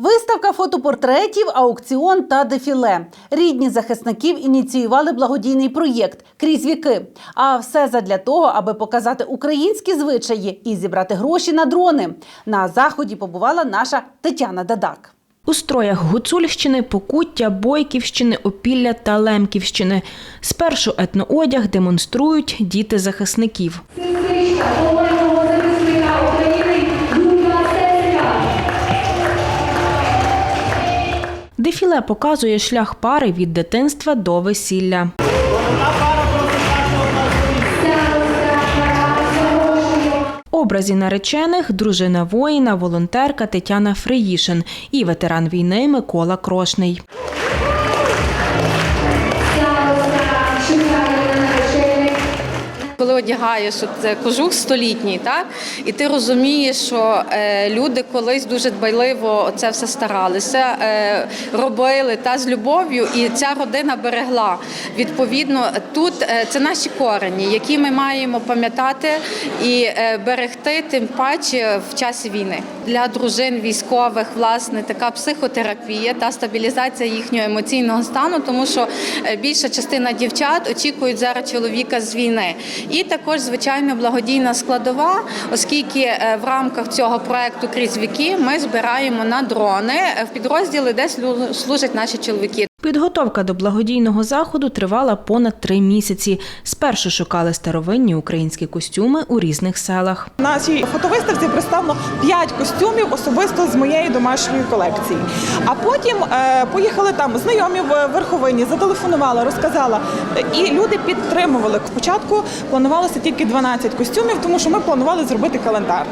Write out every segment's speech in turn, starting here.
Виставка фотопортретів, аукціон та дефіле. Рідні захисників ініціювали благодійний проєкт крізь віки. А все задля того, аби показати українські звичаї і зібрати гроші на дрони. На заході побувала наша Тетяна Дадак. У строях Гуцульщини, Покуття, Бойківщини, Опілля та Лемківщини. Спершу етноодяг демонструють діти захисників. Дефіле показує шлях пари від дитинства до весілля. Образі наречених дружина воїна, волонтерка Тетяна Фриїшин і ветеран війни Микола Крошний. Коли одягаєш от, е, кожух столітній, так і ти розумієш, що е, люди колись дуже дбайливо це все старалися, е, робили та з любов'ю, і ця родина берегла. Відповідно, тут е, це наші корені, які ми маємо пам'ятати і берегти, тим паче в часі війни. Для дружин військових власне така психотерапія та стабілізація їхнього емоційного стану, тому що більша частина дівчат очікують зараз чоловіка з війни. І також, звичайно, благодійна складова, оскільки е, в рамках цього проекту крізь віки ми збираємо на дрони е, в підрозділи, де слу- служать наші чоловіки. Підготовка до благодійного заходу тривала понад три місяці. Спершу шукали старовинні українські костюми у різних селах. В нашій фотовиставці представлено 5 костюмів особисто з моєї домашньої колекції. А потім е, поїхали там знайомі в Верховині, зателефонувала, розказала. І люди підтримували. Спочатку планувалося тільки 12 костюмів, тому що ми планували зробити календар.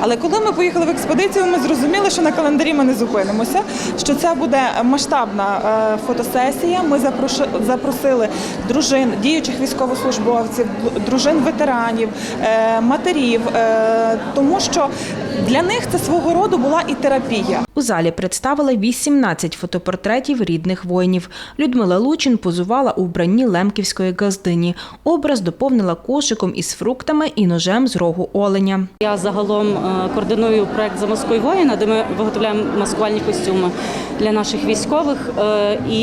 Але коли ми поїхали в експедицію, ми зрозуміли, що на календарі ми не зупинимося, що це буде масштабна е, фотосесія. Ми запросили дружин діючих військовослужбовців, дружин ветеранів, е, матерів, е, тому що для них це свого роду була і терапія. У залі представили 18 фотопортретів рідних воїнів. Людмила Лучин позувала у вбранні лемківської газдині. Образ доповнила кошиком із фруктами і ножем з рогу оленя. Я загалом е, координую проект «Замаскуй воїна, де ми виготовляємо маскувальні костюми для наших військових і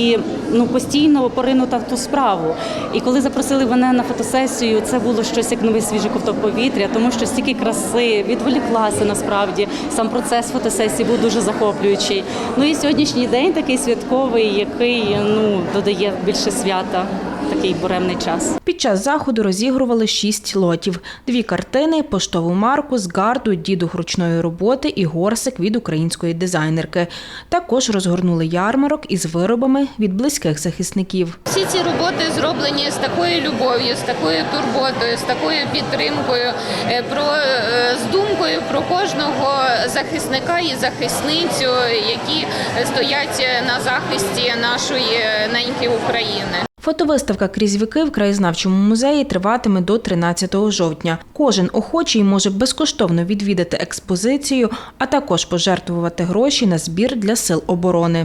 ну постійно поринута в ту справу. І коли запросили мене на фотосесію, це було щось як новий свіжий ковток повітря, тому що стільки краси відволіклася насправді. Сам процес фотосесії був дуже захоплюючий. Ну і сьогоднішній день такий святковий, який ну додає більше свята. Такий буремний час. Під час заходу розігрували шість лотів: дві картини, поштову марку з гарду, дідух ручної роботи і горсик від української дизайнерки. Також розгорнули ярмарок із виробами від близьких захисників. Всі ці роботи зроблені з такою любов'ю, з такою турботою, з такою підтримкою, е, про е, з думкою про кожного захисника і захисницю, які стоять на захисті нашої неньки України. Фотовиставка крізь віки в краєзнавчому музеї триватиме до 13 жовтня. Кожен охочий може безкоштовно відвідати експозицію, а також пожертвувати гроші на збір для сил оборони.